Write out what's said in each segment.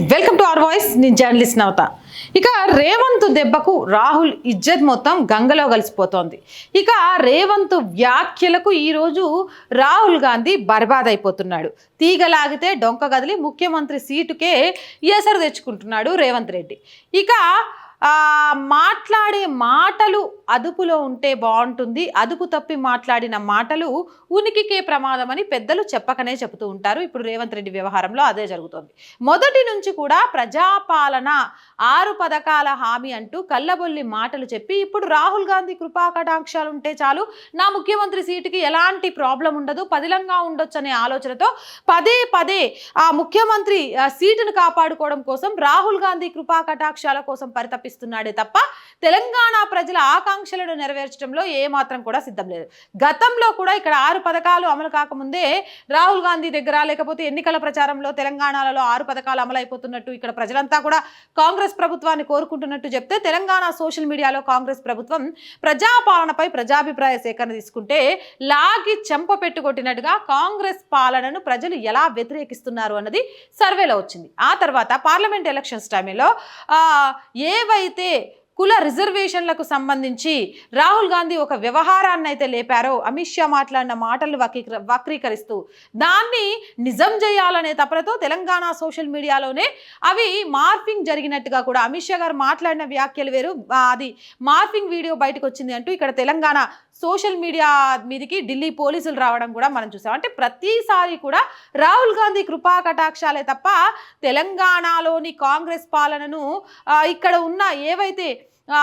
Welcome to our voice నేను journalist నవత. ఇక రేవంత్ దెబ్బకు రాహుల్ ఇజ్జత్ మొత్తం గంగలో కలిసిపోతోంది. ఇక రేవంత్ వ్యాఖ్యలకు ఈరోజు రాహుల్ గాంధీ బర్బాద్ అయిపోతున్నాడు తీగలాగితే డొంక గదిలి ముఖ్యమంత్రి సీటుకే ఎసరు తెచ్చుకుంటున్నాడు రేవంత్ రెడ్డి. ఇక మాట్లాడే మాటలు అదుపులో ఉంటే బాగుంటుంది. అదుపు తప్పి మాట్లాడిన మాటలు ఉనికికే ప్రమాదం అని పెద్దలు చెప్పకనే చెబుతూ ఉంటారు. ఇప్పుడు రేవంత్ రెడ్డి వ్యవహారంలో అదే జరుగుతోంది. మొదటి నుంచి కూడా ప్రజాపాలన ఆరు పథకాల హామీ అంటూ కళ్ళబొల్లి మాటలు చెప్పి ఇప్పుడు రాహుల్ గాంధీ కృపాకటాక్షాలు ఉంటే చాలు నా ముఖ్యమంత్రి సీటుకి ఎలాంటి ప్రాబ్లం ఉండదు పదిలంగా ఉండొచ్చు అనే ఆలోచనతో పదే పదే ఆ ముఖ్యమంత్రి సీటును కాపాడుకోవడం కోసం రాహుల్ గాంధీ కృపాకటాక్షాల కోసం కోసం పరితపిస్తున్నాడే తప్ప తెలంగాణ ప్రజల ఆకాంక్షలను నెరవేర్చడంలో ఏ మాత్రం కూడా సిద్ధం లేదు. గతంలో కూడా ఇక్కడ ఆరు పథకాలు అమలు కాకముందే రాహుల్ గాంధీ దగ్గర లేకపోతే ఎన్నికల ప్రచారంలో తెలంగాణలో ఆరు పథకాలు అమలు అయిపోతున్నట్టు ఇక్కడ ప్రజలంతా కూడా కాంగ్రెస్ ప్రభుత్వాన్ని కోరుకుంటున్నట్టు చెప్తే తెలంగాణ సోషల్ మీడియాలో కాంగ్రెస్ ప్రభుత్వం ప్రజాపాలనపై ప్రజాభిప్రాయ సేకరణ తీసుకుంటే లాగి చెంప పెట్టుకొట్టినట్టుగా కాంగ్రెస్ పాలనను ప్రజలు ఎలా వ్యతిరేకిస్తున్నారు అన్నది సర్వేలో వచ్చింది. ఆ తర్వాత పార్లమెంట్ ఎలక్షన్స్ టైంలో ఏవై అయితే కుల రిజర్వేషన్లకు సంబంధించి రాహుల్ గాంధీ ఒక వ్యవహారాన్ని అయితే లేపారో అమిత్ షా మాట్లాడిన మాటలు వక్రీకర వక్రీకరిస్తూ దాన్ని నిజం చేయాలనే తపనతో తెలంగాణ సోషల్ మీడియాలోనే అవి మార్ఫింగ్ జరిగినట్టుగా కూడా అమిత్ షా గారు మాట్లాడిన వ్యాఖ్యలు వేరు. అది మార్ఫింగ్ వీడియో బయటకు వచ్చింది అంటూ ఇక్కడ తెలంగాణ సోషల్ మీడియా మీదకి ఢిల్లీ పోలీసులు రావడం కూడా మనం చూసాం. అంటే ప్రతిసారి కూడా రాహుల్ గాంధీ కృపా కటాక్షాలే తప్ప తెలంగాణలోని కాంగ్రెస్ పాలనను ఇక్కడ ఉన్న ఏవైతే ఆ,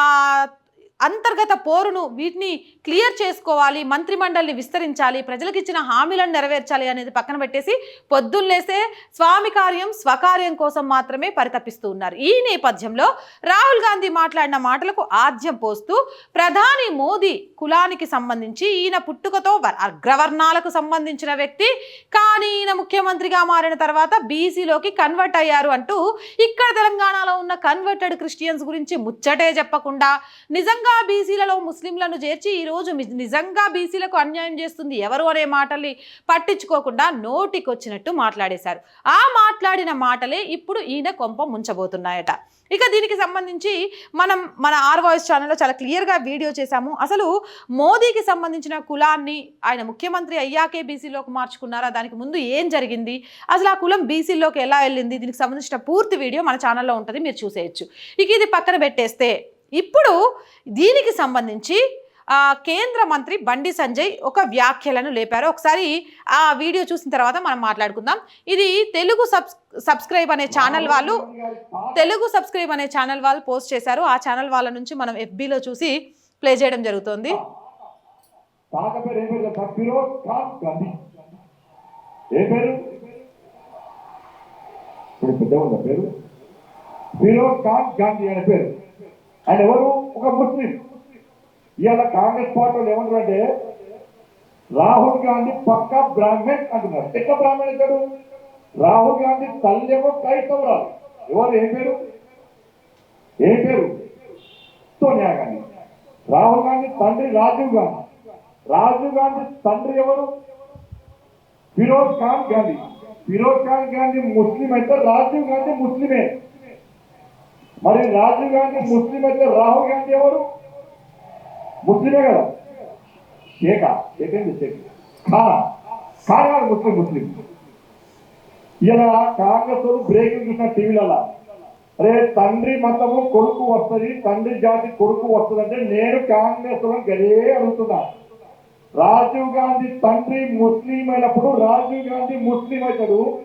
అంతర్గత పోరును వీటిని క్లియర్ చేసుకోవాలి మంత్రిమండలిని విస్తరించాలి ప్రజలకు ఇచ్చిన హామీలను నెరవేర్చాలి అనేది పక్కన పెట్టేసి పొద్దున్నేసే స్వామి కార్యం స్వకార్యం కోసం మాత్రమే పరితపిస్తూ ఉన్నారు. ఈ నేపథ్యంలో రాహుల్ గాంధీ మాట్లాడిన మాటలకు ఆద్యం పోస్తూ ప్రధాని మోదీ కులానికి సంబంధించి ఈయన పుట్టుకతో అగ్రవర్ణాలకు సంబంధించిన వ్యక్తి కానీ ఈయన ముఖ్యమంత్రిగా మారిన తర్వాత బీసీలోకి కన్వర్ట్ అయ్యారు అంటూ ఇక్కడ తెలంగాణలో ఉన్న కన్వర్టెడ్ క్రిస్టియన్స్ గురించి ముచ్చటే చెప్పకుండా నిజంగా బీసీలలో ముస్లింలను చేర్చి ఈరోజు నిజంగా బీసీలకు అన్యాయం చేస్తుంది ఎవరు అనే మాటల్ని పట్టించుకోకుండా నోటికొచ్చినట్టు మాట్లాడేశారు. ఆ మాట్లాడిన మాటలే ఇప్పుడు ఈయన కొంప ముంచబోతున్నాయట. ఇక దీనికి సంబంధించి మనం మన ఆర్ వాయిస్ ఛానల్లో చాలా క్లియర్గా వీడియో చేశాము. అసలు మోదీకి సంబంధించిన కులాన్ని ఆయన ముఖ్యమంత్రి అయ్యాకే బీసీలోకి మార్చుకున్నారా? దానికి ముందు ఏం జరిగింది? అసలు ఆ కులం బీసీలోకి ఎలా వెళ్ళింది? దీనికి సంబంధించిన పూర్తి వీడియో మన ఛానల్లో ఉంటుంది మీరు చూసేయచ్చు. ఇక ఇది పక్కన పెట్టేస్తే ఇప్పుడు దీనికి సంబంధించి కేంద్ర మంత్రి బండి సంజయ్ ఒక వ్యాఖ్యలను లేపారు. ఒకసారి ఆ వీడియో చూసిన తర్వాత మనం మాట్లాడుకుందాం. ఇది తెలుగు సబ్స్ సబ్స్క్రైబ్ అనే ఛానల్ వాళ్ళు తెలుగు సబ్స్క్రైబ్ అనే ఛానల్ వాళ్ళు పోస్ట్ చేశారు. ఆ ఛానల్ వాళ్ళ నుంచి మనం ఎఫ్బీలో చూసి ప్లే చేయడం జరుగుతోంది. ఉందా పేరు? ఫిరోజ్ ఖాన్ గాంధీ అనే పేరు. ఆయన ఎవరు? ఒక ముస్లిం. ఇవాళ కాంగ్రెస్ పార్టీ వాళ్ళు ఏమంటారంటే రాహుల్ గాంధీ పక్కా బ్రాహ్మణ్ అంటున్నారు. ఎక్క బ్రాహ్మణ్ అవుతాడు రాహుల్ గాంధీ తల్లేమో క్రైస్తవురాలు. ఎవరు? ఏ పేరు? ఏ పేరు? సోనియా గాంధీ. రాహుల్ గాంధీ తండ్రి రాజీవ్ గాంధీ. రాజీవ్ గాంధీ తండ్రి ఎవరు? ఫిరోజ్ ఖాన్ గాంధీ. ఫిరోజ్ ఖాన్ గాంధీ ముస్లిం అయితే రాజీవ్ గాంధీ ముస్లిమే. మరి రాజీవ్ గాంధీ ముస్లిం అయితే రాహుల్ గాంధీ ఎవరు? ముస్లిమే కదా. షేకా. ఏంటండి షేక్? ఖానా. ఖాన్ గారు ముస్లిం ముస్లిం. ఇలా కాంగ్రెస్ బ్రేకింగ్ చూసిన టీవీలలో అరే తండ్రి మతము కొడుకు వస్తుంది తండ్రి జాతి కొడుకు వస్తుంది అంటే నేను కాంగ్రెస్ గదే అడుగుతున్నా. రాజీవ్ గాంధీ తండ్రి ముస్లిం అయినప్పుడు రాజీవ్ గాంధీ ముస్లిం అవుతాడు.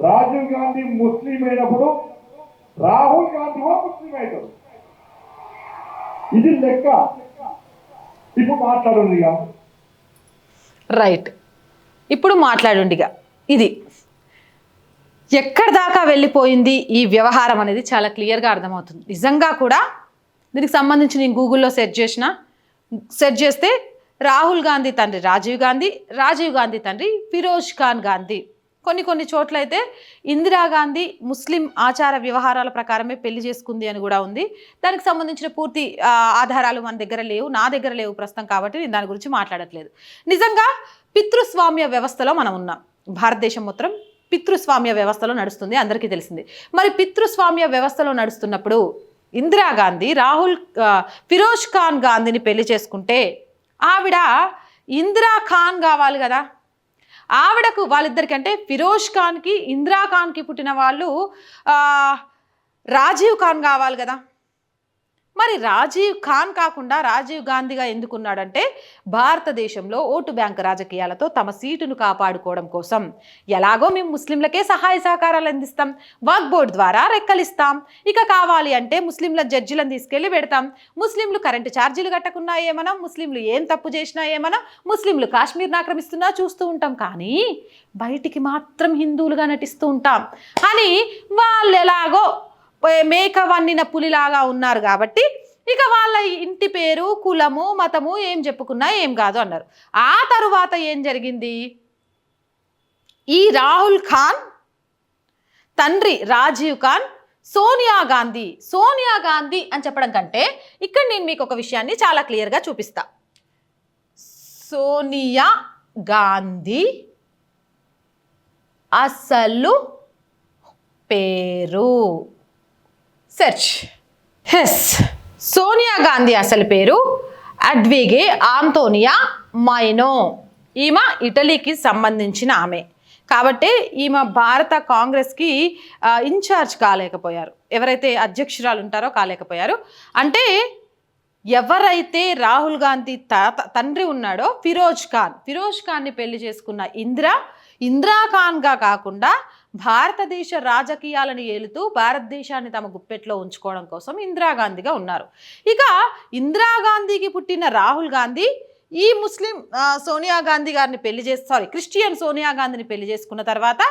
రాజీవ్ గాంధీ ముస్లిం అయినప్పుడు రాహుల్ గాంధీ ముస్లిం అవుతాడు ఇది లెక్క. ఇప్పుడు మాట్లాడండి ఇక రైట్. ఇప్పుడు మాట్లాడుండిగా. ఇది. ఎక్కడి దాకా వెళ్ళిపోయింది ఈ వ్యవహారం అనేది చాలా క్లియర్గా అర్థమవుతుంది. నిజంగా కూడా దీనికి సంబంధించి నేను గూగుల్లో సెర్చ్ చేసిన సెర్చ్ చేస్తే రాహుల్ గాంధీ తండ్రి రాజీవ్ గాంధీ రాజీవ్ గాంధీ తండ్రి ఫిరోజ్ ఖాన్ గాంధీ. కొన్ని కొన్ని చోట్ల అయితే ఇందిరాగాంధీ ముస్లిం ఆచార వ్యవహారాల ప్రకారమే పెళ్ళి చేసుకుంది అని కూడా ఉంది. దానికి సంబంధించిన పూర్తి ఆధారాలు మన దగ్గర లేవు నా దగ్గర లేవు ప్రస్తుతం కాబట్టి నేను దాని గురించి మాట్లాడట్లేదు. నిజంగా పితృస్వామ్య వ్యవస్థలో మనం ఉన్నాం. భారతదేశం మొత్తం పితృస్వామ్య వ్యవస్థలో నడుస్తుంది అందరికీ తెలిసింది. మరి పితృస్వామ్య వ్యవస్థలో నడుస్తున్నప్పుడు ఇందిరాగాంధీ రాహుల్ ఫిరోజ్ ఖాన్ గాంధీని పెళ్ళి చేసుకుంటే ఆవిడ ఇందిరా ఖాన్ కావాలి కదా. ఆవిడకు వాళ్ళిద్దరికి అంటే ఫిరోజ్ ఖాన్కి ఇందిరా ఖాన్కి పుట్టిన వాళ్ళు రాజీవ్ ఖాన్ కావాలి కదా. మరి రాజీవ్ ఖాన్ కాకుండా రాజీవ్ గాంధీగా ఎందుకున్నాడంటే భారతదేశంలో ఓటు బ్యాంక్ రాజకీయాలతో తమ సీటును కాపాడుకోవడం కోసం. ఎలాగో మేము ముస్లింలకే సహాయ సహకారాలు అందిస్తాం వక్ బోర్డు ద్వారా రెక్కలిస్తాం. ఇక కావాలి అంటే ముస్లింల జడ్జిలను తీసుకెళ్ళి పెడతాం. ముస్లింలు కరెంటు ఛార్జీలు కట్టకున్నా ఏమన్నా ముస్లింలు ఏం తప్పు చేసినా ఏమన్నా ముస్లింలు కాశ్మీర్ని ఆక్రమిస్తున్నా చూస్తూ ఉంటాం. కానీ బయటికి మాత్రం హిందువులుగా నటిస్తూ ఉంటాం. అని వాళ్ళు ఎలాగో మేక వన్నిన పులిలాగా ఉన్నారు కాబట్టి ఇక వాళ్ళ ఇంటి పేరు కులము మతము ఏం చెప్పుకున్నా ఏం కాదు అన్నారు. ఆ తరువాత ఏం జరిగింది? ఈ రాహుల్ ఖాన్ తండ్రి రాజీవ్ ఖాన్ సోనియా గాంధీ సోనియా గాంధీ అని చెప్పడం కంటే ఇక్కడ నేను మీకు ఒక విషయాన్ని చాలా క్లియర్గా చూపిస్తా. సోనియా గాంధీ అసలు పేరు సెర్చ్. హెస్. సోనియా గాంధీ అసలు పేరు? Edvige Antonia Maino. ఈమె ఇటలీకి సంబంధించిన ఆమె. కాబట్టి ఈమె భారత కాంగ్రెస్కి ఇన్ఛార్జ్ కాలేకపోయారు. ఎవరైతే అధ్యక్షురాలు ఉంటారో కాలేకపోయారు. అంటే ఎవరైతే రాహుల్ గాంధీ తాత తండ్రి ఉన్నాడో ఫిరోజ్ ఖాన్. ఫిరోజ్ ఖాన్ని పెళ్ళి చేసుకున్న ఇందిరా ఇందిరా ఖాన్గా కాకుండా భారతదేశ రాజకీయాలను ఏలుతూ భారతదేశాన్ని తమ గుప్పెట్లో ఉంచుకోవడం కోసం ఇందిరాగాంధీగా ఉన్నారు. ఇక ఇందిరాగాంధీకి పుట్టిన రాహుల్ గాంధీ ఈ ముస్లిం సోనియా గాంధీ గారిని పెళ్ళి చేసి సారీ క్రిస్టియన్ సోనియా గాంధీని పెళ్ళి చేసుకున్న తర్వాత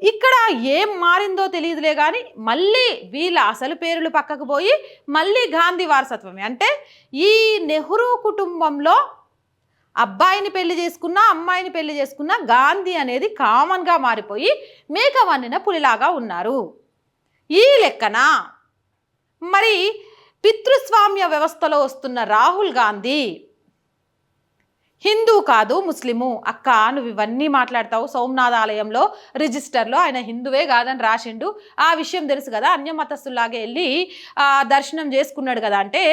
ఇక్కడ ఏం మారిందో తెలియదులే కానీ మళ్ళీ వీళ్ళ అసలు పేర్లు పక్కకు పోయి మళ్ళీ గాంధీ వారసత్వమే. అంటే ఈ నెహ్రూ కుటుంబంలో అబ్బాయిని పెళ్ళి చేసుకున్నా అమ్మాయిని పెళ్ళి చేసుకున్నా గాంధీ అనేది కామన్గా మారిపోయి మేక వండిన పులిలాగా ఉన్నారు. ఈ లెక్కన మరి పితృస్వామ్య వ్యవస్థలో వస్తున్న రాహుల్ గాంధీ హిందూ కాదు ముస్లిము. అక్క నువ్వు ఇవన్నీ మాట్లాడతావు. సోమనాథ ఆలయంలో రిజిస్టర్లో ఆయన హిందువే కాదని రాసిండు. ఆ విషయం తెలుసు కదా అన్యమతస్తులాగే వెళ్ళి దర్శనం చేసుకున్నాడు కదా అంటే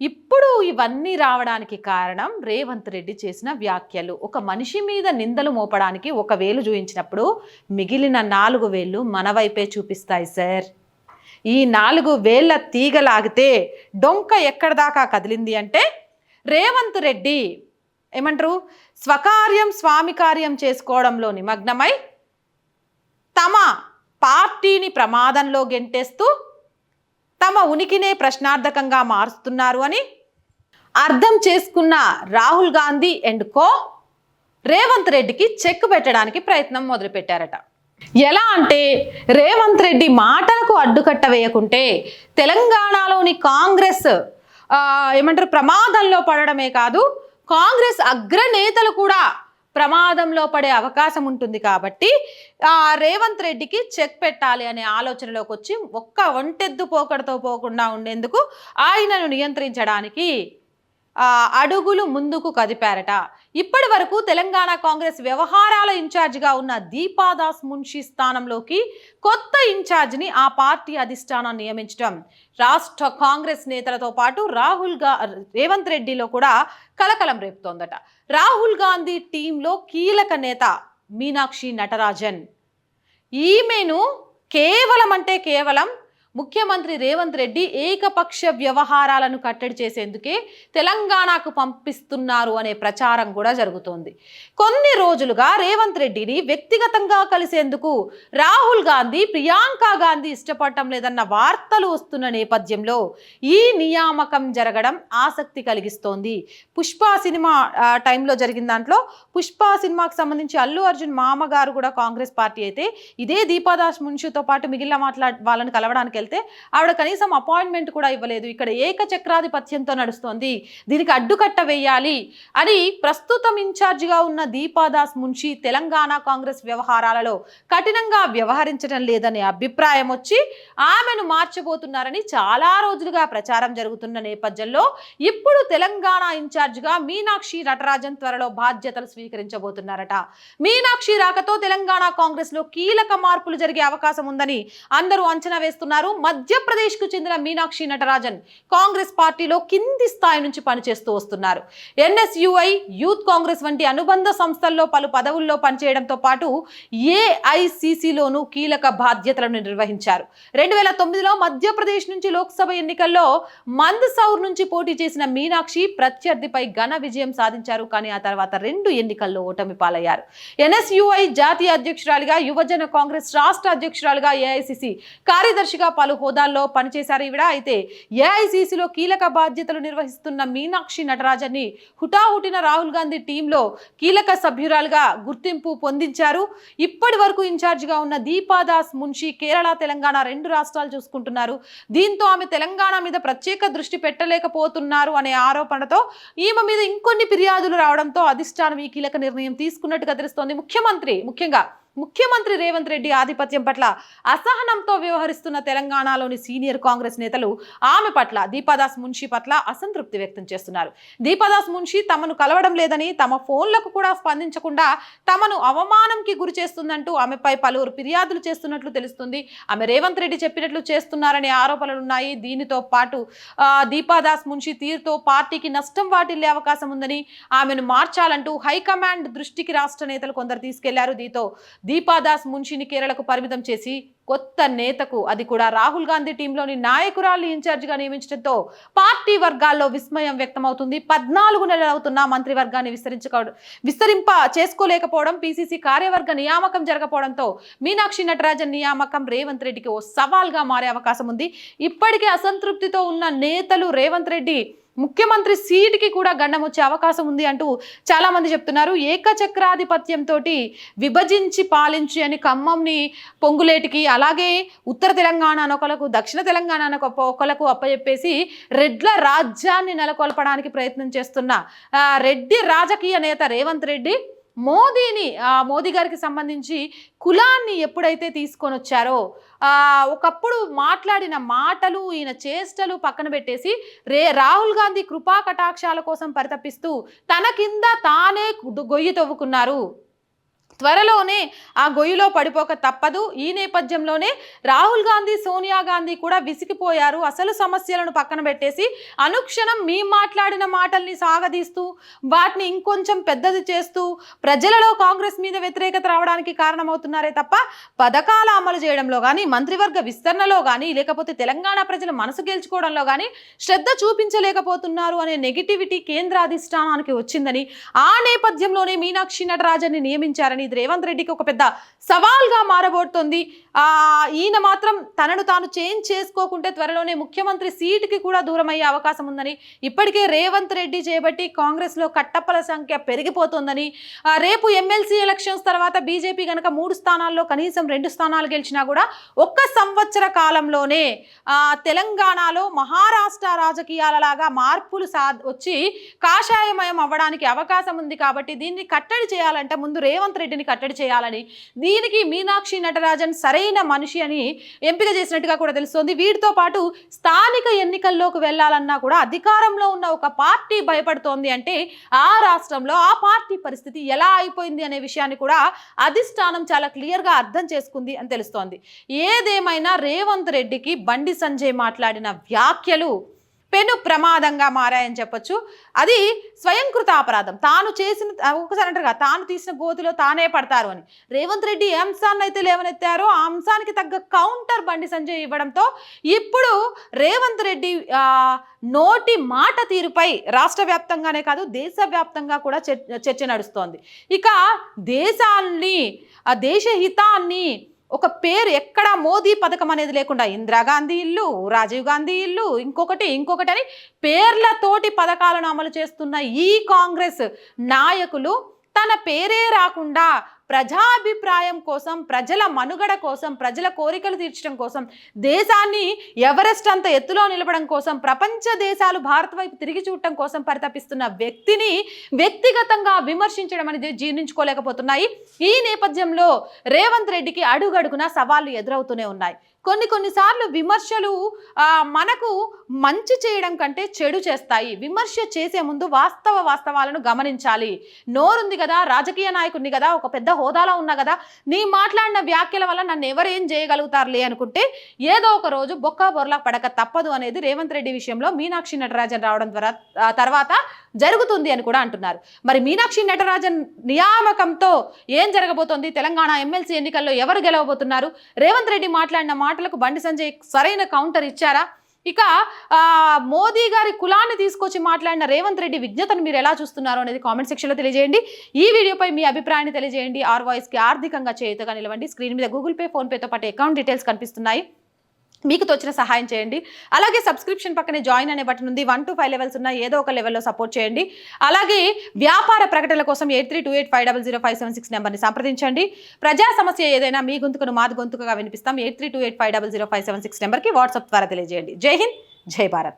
ఇప్పుడు ఇవన్నీ రావడానికి కారణం రేవంత్ రెడ్డి చేసిన వ్యాఖ్యలు. ఒక మనిషి మీద నిందలు మోపడానికి ఒక వేలు చూపించినప్పుడు మిగిలిన నాలుగు వేళ్ళు మన వైపే చూపిస్తాయి సార్. ఈ నాలుగు వేళ్ళ తీగలాగితే డొంక ఎక్కడ దాకా కదిలింది అంటే రేవంత్ రెడ్డి ఏమంటారు? స్వకార్యం స్వామి కార్యం చేసుకోవడంలో నిమగ్నమై తమ పార్టీని ప్రమాదంలో గెంటేస్తూ తమ ఉనికినే ప్రశ్నార్థకంగా మారుస్తున్నారు అని అర్థం చేసుకున్న రాహుల్ గాంధీ అండ్ కో రేవంత్ రెడ్డికి చెక్ పెట్టడానికి ప్రయత్నం మొదలుపెట్టారట. ఎలా అంటే రేవంత్ రెడ్డి మాటలకు అడ్డుకట్ట వేయకుంటే తెలంగాణలోని కాంగ్రెస్ ఏమంటారు ప్రమాదంలో పడడమే కాదు కాంగ్రెస్ అగ్రనేతలు కూడా ప్రమాదంలో పడే అవకాశం ఉంటుంది కాబట్టి ఆ రేవంత్ రెడ్డికి చెక్ పెట్టాలి అనే ఆలోచనలోకి వచ్చి ఒక్క ఒంటెద్దు పోకడతో పోకుండా ఉండేందుకు ఆయనను నియంత్రించడానికి అడుగులు ముందుకు కదిపారట. ఇప్పటి వరకు తెలంగాణ కాంగ్రెస్ వ్యవహారాల ఇన్ఛార్జిగా ఉన్న దీపాదాస్ మున్షి స్థానంలోకి కొత్త ఇన్ఛార్జిని ఆ పార్టీ అధిష్టానం నియమించడం రాష్ట్ర కాంగ్రెస్ నేతలతో పాటు రాహుల్గా రేవంత్ రెడ్డిలో కూడా కలకలం రేపుతోందట. రాహుల్ గాంధీ టీంలో కీలక నేత మీనాక్షి నటరాజన్. ఈమెను కేవలం అంటే కేవలం ముఖ్యమంత్రి రేవంత్ రెడ్డి ఏకపక్ష వ్యవహారాలను కట్టడి చేసేందుకే తెలంగాణకు పంపిస్తున్నారు అనే ప్రచారం కూడా జరుగుతోంది. కొన్ని రోజులుగా రేవంత్ రెడ్డిని వ్యక్తిగతంగా కలిసేందుకు రాహుల్ గాంధీ ప్రియాంక గాంధీ ఇష్టపడటం లేదన్న వార్తలు వస్తున్న నేపథ్యంలో ఈ నియామకం జరగడం ఆసక్తి కలిగిస్తోంది. పుష్ప సినిమా టైంలో జరిగిన దాంట్లో పుష్ప సినిమాకు సంబంధించి అల్లు అర్జున్ మామగారు కూడా కాంగ్రెస్ పార్టీ అయితే ఇదే దీపాదాస్ మున్షితో పాటు మిగిలిన మాట్లా వాళ్ళని కలవడానికి వెళ్తే ఆవిడ కనీసం అపాయింట్మెంట్ కూడా ఇవ్వలేదు. ఇక్కడ ఏకచక్రాధిపత్యంతో నడుస్తోంది. దీనికి అడ్డుకట్ట వేయాలి అని ప్రస్తుతం ఇన్ఛార్జిగా ఉన్న దీపాదాస్ మున్షి తెలంగాణ కాంగ్రెస్ వ్యవహారాలలో కఠినంగా వ్యవహరించడం లేదనే అభిప్రాయం వచ్చి ఆమెను మార్చబోతున్నారని చాలా రోజులుగా ప్రచారం జరుగుతున్న నేపథ్యంలో ఇప్పుడు తెలంగాణ ఇన్ఛార్జిగా మీనాక్షి నటరాజన్ త్వరలో బాధ్యతలు స్వీకరించబోతున్నారట. మీనాక్షి రాకతో తెలంగాణ కాంగ్రెస్లో కీలక మార్పులు జరిగే అవకాశం ఉందని అందరూ అంచనా వేస్తున్నారు. మధ్యప్రదేశ్కు చెందిన మీనాక్షి నటరాజన్ కాంగ్రెస్ పార్టీలో కింది స్థాయి నుంచి పనిచేస్తూ వస్తున్నారు. ఎన్ఎస్యుఐ యూత్ కాంగ్రెస్ వంటి అనుబంధ సంస్థల్లో పలు పదవుల్లో పనిచేయడంతో పాటు ఏఐసిసిలోనూ కీలక బాధ్యతలను నిర్వహించారు. రెండు వేల తొమ్మిదిలో మధ్యప్రదేశ్ నుంచి లోక్సభ ఎన్నికల్లో మందసౌర్ నుంచి పోటీ చేసిన మీనాక్షి ప్రత్యర్థిపై ఘన విజయం సాధించారు. కానీ ఆ తర్వాత రెండు ఎన్నికల్లో ఓటమి పాలయ్యారు. ఎన్ఎస్యుఐ జాతీయ అధ్యక్షురాలిగా యువజన కాంగ్రెస్ రాష్ట్ర అధ్యక్షురాలిగా ఏఐసిసి కార్యదర్శిగా పలు హోదాల్లో పనిచేశారు ఈవిడ. అయితే ఏఐసిసిలో కీలక బాధ్యతలు నిర్వహిస్తున్న మీనాక్షి నటరాజన్ని హుటాహుటిన రాహుల్ గాంధీ టీంలో కీలక సభ్యురాలుగా గుర్తింపు పొందించారు. ఇప్పటి వరకు ఇన్ఛార్జిగా ఉన్న దీపాదాస్ మున్షి కేరళ తెలంగాణ రెండు రాష్ట్రాలు చూసుకుంటున్నారు. దీంతో ఆమె తెలంగాణ మీద ప్రత్యేక దృష్టి పెట్టలేకపోతున్నారు అనే ఆరోపణతో ఈమె మీద ఇంకొన్ని ఫిర్యాదులు రావడంతో అధిష్టానం ఈ కీలక నిర్ణయం తీసుకున్నట్టుగా తెలుస్తోంది. ముఖ్యమంత్రి ముఖ్యంగా ముఖ్యమంత్రి రేవంత్ రెడ్డి ఆధిపత్యం పట్ల అసహనంతో వ్యవహరిస్తున్న తెలంగాణలోని సీనియర్ కాంగ్రెస్ నేతలు ఆమె పట్ల దీపాదాస్ మున్షి పట్ల అసంతృప్తి వ్యక్తం చేస్తున్నారు. దీపాదాస్ మున్షి తమను కలవడం లేదని తమ ఫోన్లకు కూడా స్పందించకుండా తమను అవమానంకి గురి చేస్తుందంటూ ఆమెపై పలువురు ఫిర్యాదులు చేస్తున్నట్లు తెలుస్తుంది. ఆమె రేవంత్ రెడ్డి చెప్పినట్లు చేస్తున్నారనే ఆరోపణలు ఉన్నాయి. దీనితో పాటు దీపాదాస్ మున్షి తీరుతో పార్టీకి నష్టం వాటిల్లే అవకాశం ఉందని ఆమెను మార్చాలంటూ హైకమాండ్ దృష్టికి రాష్ట్ర నేతలు కొందరు తీసుకెళ్ళారు. దీంతో దీపాదాస్ మున్షిని కేరళకు పరిమితం చేసి కొత్త నేతకు అది కూడా రాహుల్ గాంధీ టీంలోని నాయకురాలు ఇన్ఛార్జిగా నియమించడంతో పార్టీ వర్గాల్లో విస్మయం వ్యక్తమవుతుంది. పద్నాలుగు నెలలు అవుతున్న మంత్రివర్గాన్ని విస్తరించుకో విస్తరింప చేసుకోలేకపోవడం పీసీసీ కార్యవర్గ నియామకం జరగపోవడంతో మీనాక్షి నటరాజన్ నియామకం రేవంత్ రెడ్డికి ఓ సవాల్గా మారే అవకాశం ఉంది. ఇప్పటికే అసంతృప్తితో ఉన్న నేతలు రేవంత్ రెడ్డి ముఖ్యమంత్రి సీటుకి కూడా గండం వచ్చే అవకాశం ఉంది అంటూ చాలామంది చెప్తున్నారు. ఏకచక్రాధిపత్యంతో విభజించి పాలించి అని ఖమ్మంని పొంగులేటికి అలాగే ఉత్తర తెలంగాణ అనొకలకు దక్షిణ తెలంగాణ ఒకలకు అప్పచెప్పేసి రెడ్ల రాజ్యాన్ని నెలకొల్పడానికి ప్రయత్నం చేస్తున్న రెడ్డి రాజకీయ నేత రేవంత్ రెడ్డి మోదీని మోదీ గారికి సంబంధించి కులాన్ని ఎప్పుడైతే తీసుకొని వచ్చారో ఒకప్పుడు మాట్లాడిన మాటలు ఈయన చేష్టలు పక్కన పెట్టేసి రే రాహుల్ గాంధీ కృపా కటాక్షాల కోసం పరితపిస్తూ తన కింద తానే గొయ్యి తవ్వుకున్నారు. త్వరలోనే ఆ గొయ్యిలో పడిపోక తప్పదు. ఈ నేపథ్యంలోనే రాహుల్ గాంధీ సోనియా గాంధీ కూడా విసిగిపోయారు. అసలు సమస్యలను పక్కన పెట్టేసి అనుక్షణం మీ మాట్లాడిన మాటల్ని సాగదీస్తూ వాటిని ఇంకొంచెం పెద్దది చేస్తూ ప్రజలలో కాంగ్రెస్ మీద వ్యతిరేకత రావడానికి కారణమవుతున్నారే తప్ప పథకాల అమలు చేయడంలో కానీ మంత్రివర్గ విస్తరణలో కానీ లేకపోతే తెలంగాణ ప్రజల మనసు గెలుచుకోవడంలో కానీ శ్రద్ధ చూపించలేకపోతున్నారు అనే నెగిటివిటీ కేంద్ర అధిష్టానానికి వచ్చిందని ఆ నేపథ్యంలోనే మీనాక్షి నటరాజన్ని నియమించారని ఇది రేవంత్ రెడ్డికి ఒక పెద్ద సవాల్గా మారబోతోంది. ఈయన మాత్రం తనను తాను చేంజ్ చేసుకోకుంటే త్వరలోనే ముఖ్యమంత్రి సీటుకి కూడా దూరం అయ్యే అవకాశం ఉందని ఇప్పటికే రేవంత్ రెడ్డి చేపట్టి కాంగ్రెస్లో కట్టప్పల సంఖ్య పెరిగిపోతుందని రేపు ఎమ్మెల్సీ ఎలక్షన్స్ తర్వాత బీజేపీ కనుక మూడు స్థానాల్లో కనీసం రెండు స్థానాలు గెలిచినా కూడా ఒక్క సంవత్సర కాలంలోనే తెలంగాణలో మహారాష్ట్ర రాజకీయాలలాగా మార్పులు సా వచ్చి కాషాయమయం అవ్వడానికి అవకాశం ఉంది కాబట్టి దీన్ని కట్టడి చేయాలంటే ముందు రేవంత్ రెడ్డి రెడ్డిని కట్టడి చేయాలని దీనికి మీనాక్షి నటరాజన్ సరైన మనిషి అని ఎంపిక చేసినట్టుగా కూడా తెలుస్తోంది. వీటితో పాటు స్థానిక ఎన్నికల్లోకి వెళ్ళాలన్నా కూడా అధికారంలో ఉన్న ఒక పార్టీ భయపడుతోంది అంటే ఆ రాష్ట్రంలో ఆ పార్టీ పరిస్థితి ఎలా అయిపోయింది అనే విషయాన్ని కూడా అధిష్టానం చాలా క్లియర్గా అర్థం చేసుకుంది అని తెలుస్తోంది. ఏదేమైనా రేవంత్ రెడ్డికి బండి సంజయ్ మాట్లాడిన వ్యాఖ్యలు పెను ప్రమాదంగా మారాయని చెప్పొచ్చు. అది స్వయంకృత అపరాధం. తాను చేసిన ఒకసారి అంటారు కదా తాను తీసిన గోతిలో తానే పడతారు అని. రేవంత్ రెడ్డి ఏ అంశాన్ని అయితే లేవనెత్తారో ఆ అంశానికి తగ్గ కౌంటర్ బండి సంజయ్ ఇవ్వడంతో ఇప్పుడు రేవంత్ రెడ్డి నోటి మాట తీరుపై రాష్ట్ర వ్యాప్తంగానే కాదు దేశవ్యాప్తంగా కూడా చర్చ నడుస్తోంది. ఇక దేశాన్ని ఆ దేశ హితాన్ని ఒక పేరు ఎక్కడ మోదీ పథకం అనేది లేకుండా ఇందిరాగాంధీ ఇల్లు రాజీవ్ గాంధీ ఇల్లు ఇంకొకటి ఇంకొకటి అని పేర్లతోటి పథకాలను అమలు చేస్తున్న ఈ కాంగ్రెస్ నాయకులు తన పేరే రాకుండా ప్రజాభిప్రాయం కోసం ప్రజల మనుగడ కోసం ప్రజల కోరికలు తీర్చడం కోసం దేశాన్ని ఎవరెస్ట్ అంత ఎత్తులో నిలపడం కోసం ప్రపంచ దేశాలు భారత్ వైపు తిరిగి చూడటం కోసం పరితపిస్తున్న వ్యక్తిని వ్యక్తిగతంగా విమర్శించడం అనేది జీర్ణించుకోలేకపోతున్నాయి. ఈ నేపథ్యంలో రేవంత్ రెడ్డికి అడుగడుగున సవాళ్ళు ఎదురవుతూనే ఉన్నాయి. కొన్ని కొన్నిసార్లు విమర్శలు మనకు మంచి చేయడం కంటే చెడు చేస్తాయి. విమర్శ చేసే ముందు వాస్తవ వాస్తవాలను గమనించాలి. నోరుంది కదా రాజకీయ నాయకుడిని కదా ఒక పెద్ద హోదాలో ఉన్నా కదా నీ మాట్లాడిన వ్యాఖ్యల వల్ల నన్ను ఎవరేం చేయగలుగుతారులే అనుకుంటే ఏదో ఒక రోజు బొక్క బొర్లా పడక తప్పదు అనేది రేవంత్ రెడ్డి విషయంలో మీనాక్షి నటరాజన్ రావడం ద్వారా తర్వాత జరుగుతుంది అని కూడా అంటున్నారు. మరి మీనాక్షి నటరాజన్ నియామకంతో ఏం జరగబోతోంది? తెలంగాణ ఎమ్మెల్సీ ఎన్నికల్లో ఎవరు గెలవబోతున్నారు? రేవంత్ రెడ్డి మాట్లాడిన మాట మాటలకు బండి సంజయ్ సరైన కౌంటర్ ఇచ్చారా? ఇక మోదీ గారి కులాన్ని తీసుకొచ్చి మాట్లాడిన రేవంత్ రెడ్డి విజ్ఞతను మీరు ఎలా చూస్తున్నారు అనేది కామెంట్ సెక్షన్లో తెలియజేయండి. ఈ వీడియోపై మీ అభిప్రాయాన్ని తెలియజేయండి. ఆర్ వాయిస్కి ఆర్థికంగా చేయుతగా నిలవండి. స్క్రీన్ మీద గూగుల్ పే ఫోన్పేతో పాటు అకౌంట్ డీటెయిల్స్ కనిపిస్తున్నాయి. మీకు తోచిన సహాయం చేయండి. అలాగే సబ్స్క్రిప్షన్ పక్కనే జాయిన్ అనే బటన్ ఉంది. వన్ టు ఫైవ్ లెవెల్స్ ఉన్న ఏదో ఒక లెవెల్లో సపోర్ట్ చేయండి. అలాగే వ్యాపార ప్రకటనల కోసం eight three two eight five double zero five seven six నెంబర్ని సంప్రదించండి. ప్రజా సమస్య ఏదైనా మీ గొంతుకును మాది గొంతుకుగా వినిపిస్తాం. Eight three two eight five double zero five seven six నెంబర్కి వాట్సాప్ ద్వారా తెలియజేయండి. జై హింద్ జై భారత్.